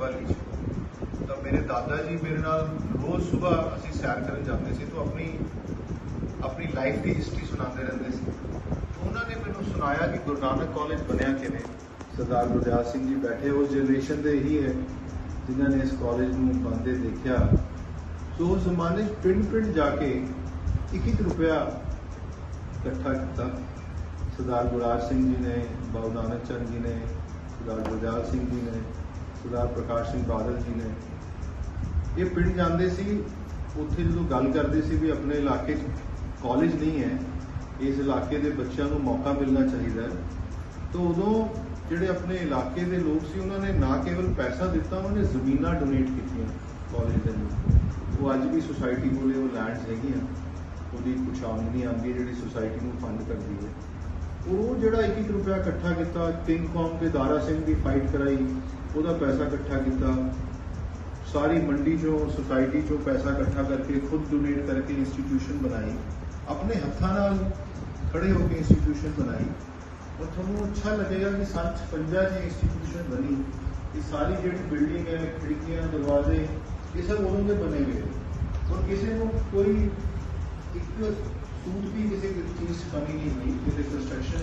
ਤਾਂ ਮੇਰੇ ਦਾਦਾ ਜੀ ਮੇਰੇ ਨਾਲ ਰੋਜ਼ ਸਵੇਰ ਅਸੀਂ ਸੈਰ ਕਰਨ ਜਾਂਦੇ ਸੀ ਤਾਂ ਆਪਣੀ ਆਪਣੀ ਲਾਈਫ ਦੀ ਹਿਸਟਰੀ ਸੁਣਾਉਂਦੇ ਰਹਿੰਦੇ ਸੀ। ਉਹਨਾਂ ਨੇ ਮੈਨੂੰ ਸੁਣਾਇਆ ਕਿ ਗੁਰੂ ਨਾਨਕ ਕਾਲਜ ਬਣਿਆ ਕਿਵੇਂ? ਸਰਦਾਰ ਗੁਰਦਿਆਲ ਸਿੰਘ ਜੀ ਬੈਠੇ ਉਸ ਜਨਰੇਸ਼ਨ ਦੇ ਹੀ ਹੈ, ਜਿਨ੍ਹਾਂ ਨੇ ਇਸ ਕਾਲਜ ਨੂੰ ਬੰਦੇ ਦੇਖਿਆ। ਸੋ ਉਸ ਜ਼ਮਾਨੇ 'ਚ ਪਿੰਡ ਪਿੰਡ ਜਾ ਕੇ ਇੱਕ ਇੱਕ ਰੁਪਿਆ ਇਕੱਠਾ ਕੀਤਾ। ਸਰਦਾਰ ਗੁਰਦਾਸ ਸਿੰਘ ਜੀ ਨੇ, ਬਾਬੂ ਨਾਨਕ ਚੰਦ ਜੀ ਨੇ, ਸਰਦਾਰ ਗੁਰਦਿਆਲ ਸਿੰਘ ਜੀ ਨੇ ਸਰਦਾਰ ਪ੍ਰਕਾਸ਼ ਸਿੰਘ ਬਾਦਲ ਜੀ ਨੇ। ਇਹ ਪਿੰਡ ਜਾਂਦੇ ਸੀ, ਉੱਥੇ ਜਦੋਂ ਗੱਲ ਕਰਦੇ ਸੀ ਵੀ ਆਪਣੇ ਇਲਾਕੇ 'ਚ ਕਾਲਜ ਨਹੀਂ ਹੈ, ਇਸ ਇਲਾਕੇ ਦੇ ਬੱਚਿਆਂ ਨੂੰ ਮੌਕਾ ਮਿਲਣਾ ਚਾਹੀਦਾ ਹੈ। ਤਾਂ ਉਦੋਂ ਜਿਹੜੇ ਆਪਣੇ ਇਲਾਕੇ ਦੇ ਲੋਕ ਸੀ, ਉਹਨਾਂ ਨੇ ਨਾ ਕੇਵਲ ਪੈਸਾ ਦਿੱਤਾ, ਉਹਨਾਂ ਨੇ ਜ਼ਮੀਨਾਂ ਡੋਨੇਟ ਕੀਤੀਆਂ ਕਾਲਜ ਦੇ ਲਈ ਉਹ ਅੱਜ ਵੀ ਸੁਸਾਇਟੀ ਕੋਲੇ ਉਹ ਲੈਂਡਸ ਹੈਗੀਆਂ, ਉਹਦੀ ਕੁਛ ਆਮਦਨੀ ਆਉਂਦੀ ਜਿਹੜੀ ਸੁਸਾਇਟੀ ਨੂੰ ਫੰਡ ਕਰਦੀ ਹੈ। ਉਹ ਜਿਹੜਾ 1 ਰੁਪਿਆ ਇਕੱਠਾ ਕੀਤਾ ਕਿੰਗ ਕੌਂਗ ਦੇ ਦਾਰਾ ਸਿੰਘ ਦੀ ਫਾਈਟ ਕਰਾਈ, ਉਹਦਾ ਪੈਸਾ ਇਕੱਠਾ ਕੀਤਾ। ਸਾਰੀ ਮੰਡੀ ਚੋਂ ਸੁਸਾਇਟੀ ਚੋਂ ਪੈਸਾ ਇਕੱਠਾ ਕਰਕੇ ਖੁਦ ਡੋਨੇਟ ਕਰਕੇ ਇੰਸਟੀਟਿਊਸ਼ਨ ਬਣਾਈ। ਆਪਣੇ ਹੱਥਾਂ ਨਾਲ ਖੜੇ ਹੋ ਕੇ ਇੰਸਟੀਟਿਊਸ਼ਨ ਬਣਾਈ। ਔਰ ਤੁਹਾਨੂੰ ਅੱਛਾ ਲੱਗੇਗਾ ਕਿ ਸੰਨ 56 ਦੀ ਇੰਸਟੀਟਿਊਸ਼ਨ ਬਣੀ। ਇਹ ਸਾਰੀ ਜਿਹੜੀ ਬਿਲਡਿੰਗ ਹੈ, ਖਿੜਕੀਆਂ, ਦਰਵਾਜ਼ੇ, ਇਹ ਸਭ ਉਦੋਂ ਦੇ ਬਣੇ ਹੋਏ। ਔਰ ਕਿਸੇ ਨੂੰ ਕੋਈ ਇੱਕ ਸੂਟ ਵੀ ਕਿਸੇ ਚੀਜ਼ 'ਚ ਕਮੀ ਨਹੀਂ ਹੋਈ ਕਿਸੇ ਕੰਸਟਰਕਸ਼ਨ